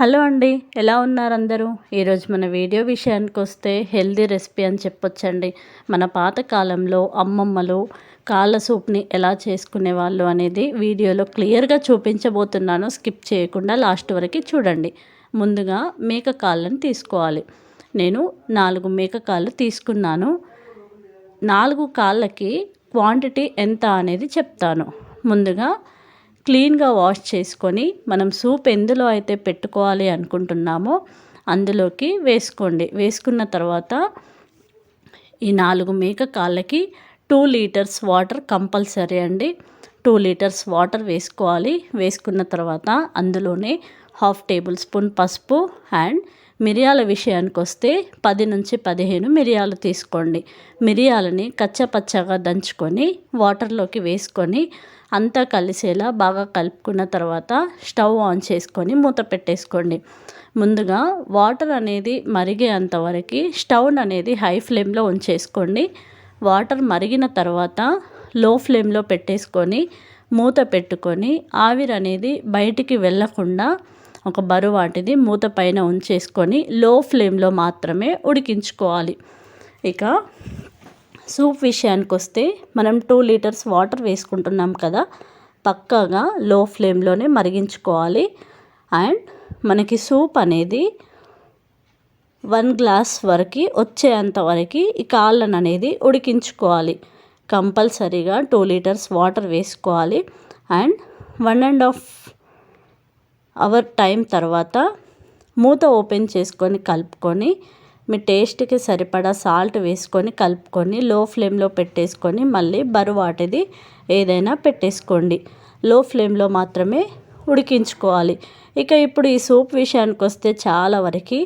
Hello అండి ఎలా ఉన్నారు అందరూ? ఈరోజు మన వీడియో విషయానికి వస్తే హెల్దీ రెసిపీ అని చెప్పొచ్చండి. మన పాతకాలంలో అమ్మమ్మలు కాళ్ళ సూప్ని ఎలా చేసుకునే వాళ్ళు అనేది వీడియోలో క్లియర్గా చూపించబోతున్నాను. స్కిప్ చేయకుండా లాస్ట్ వరకు చూడండి. ముందుగా మేక కాళ్ళని తీసుకోవాలి. నేను నాలుగు మేక కాళ్ళు తీసుకున్నాను. నాలుగు కాళ్ళకి క్వాంటిటీ ఎంత అనేది చెప్తాను. ముందుగా క్లీన్గా వాష్ చేసుకొని మనం సూప్ ఎందులో అయితే పెట్టుకోవాలి అనుకుంటున్నామో అందులోకి వేసుకోండి. వేసుకున్న తర్వాత ఈ నాలుగు మేక కాళ్ళకి టూ లీటర్స్ వాటర్ కంపల్సరీ అండి. టూ లీటర్స్ వాటర్ వేసుకోవాలి. వేసుకున్న తర్వాత అందులోనే హాఫ్ టేబుల్ స్పూన్ పసుపు అండ్ మిరియాల విషయానికి వస్తే పది నుంచి పదిహేను మిరియాలు తీసుకోండి. మిరియాలని కచ్చపచ్చగా దంచుకొని వాటర్లోకి వేసుకొని అంతా కలిసేలా బాగా కలుపుకున్న తర్వాత స్టవ్ ఆన్ చేసుకొని మూత పెట్టేసుకోండి. ముందుగా వాటర్ అనేది మరిగేంత వరకు స్టవ్ అనేది హై ఫ్లేమ్లో ఉంచేసుకోండి. వాటర్ మరిగిన తర్వాత లో ఫ్లేమ్లో పెట్టేసుకొని మూత పెట్టుకొని ఆవిరి అనేది బయటికి వెళ్ళకుండా ఒక బరువాటిది మూత పైన ఉంచేసుకొని లో ఫ్లేమ్లో మాత్రమే ఉడికించుకోవాలి. ఇక సూప్ విషయానికి వస్తే మనం టూ లీటర్స్ వాటర్ వేసుకుంటున్నాం కదా పక్కాగా లో ఫ్లేమ్లోనే మరిగించుకోవాలి. అండ్ మనకి సూప్ అనేది వన్ గ్లాస్ వరకు వచ్చేంత వరకు ఈ కాళ్ళను అనేది ఉడికించుకోవాలి. కంపల్సరీగా టూ లీటర్స్ వాటర్ వేసుకోవాలి. And one and half hour time తర్వాత మూత ఓపెన్ చేసుకొని కలుపుకొని మీ టేస్ట్కి సరిపడా సాల్ట్ వేసుకొని కలుపుకొని లో ఫ్లేమ్లో పెట్టేసుకొని మళ్ళీ బరువాటిది ఏదైనా పెట్టేసుకోండి. లో ఫ్లేమ్లో మాత్రమే ఉడికించుకోవాలి. ఇక ఇప్పుడు ఈ సూప్ విషయానికి వస్తే చాలా వరకు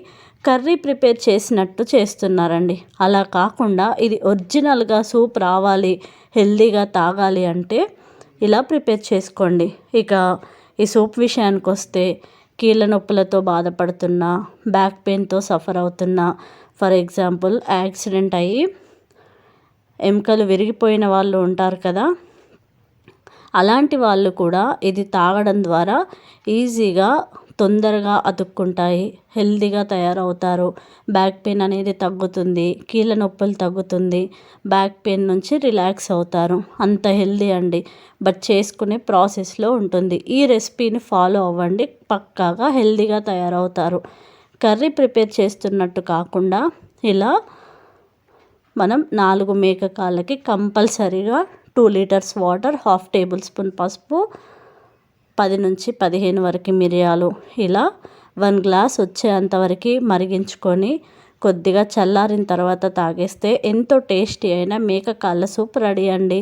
కర్రీ ప్రిపేర్ చేసినట్టు చేస్తున్నారండి. అలా కాకుండా ఇది ఒరిజినల్గా సూప్ రావాలి హెల్దీగా తాగాలి అంటే ఇలా ప్రిపేర్ చేసుకోండి. ఇక ఈ సూప్ విషయానికి వస్తే కీళ్ళ నొప్పులతో బాధపడుతున్నా బ్యాక్ పెయిన్తో సఫర్ అవుతున్నా. ఫర్ ఎగ్జాంపుల్ యాక్సిడెంట్ అయ్యి ఎముకలు విరిగిపోయిన వాళ్ళు ఉంటారు కదా. అలాంటి వాళ్ళు కూడా ఇది తాగడం ద్వారా ఈజీగా తొందరగా అతుక్కుంటాయి. హెల్తీగా తయారవుతారు. బ్యాక్ పెయిన్ అనేది తగ్గుతుంది. కీళ్ళ నొప్పులు తగ్గుతుంది. బ్యాక్ పెయిన్ నుంచి రిలాక్స్ అవుతారు. అంత హెల్దీ అండి. బట్ చేసుకునే ప్రాసెస్లో ఉంటుంది. ఈ రెసిపీని ఫాలో అవ్వండి. పక్కాగా హెల్దీగా తయారవుతారు. కర్రీ ప్రిపేర్ చేస్తున్నట్టు కాకుండా ఇలా మనం నాలుగు మేక కాళ్ళకి కంపల్సరీగా two litres water half tablespoon పసుపు పది నుంచి పదిహేను వరకు మిరియాలు ఇలా వన్ గ్లాస్ వచ్చేంతవరకు మరిగించుకొని కొద్దిగా చల్లారిన తర్వాత తాగేస్తే ఎంతో టేస్టీ అయిన మేక కాళ్ళ సూప్ రెడీ అండి.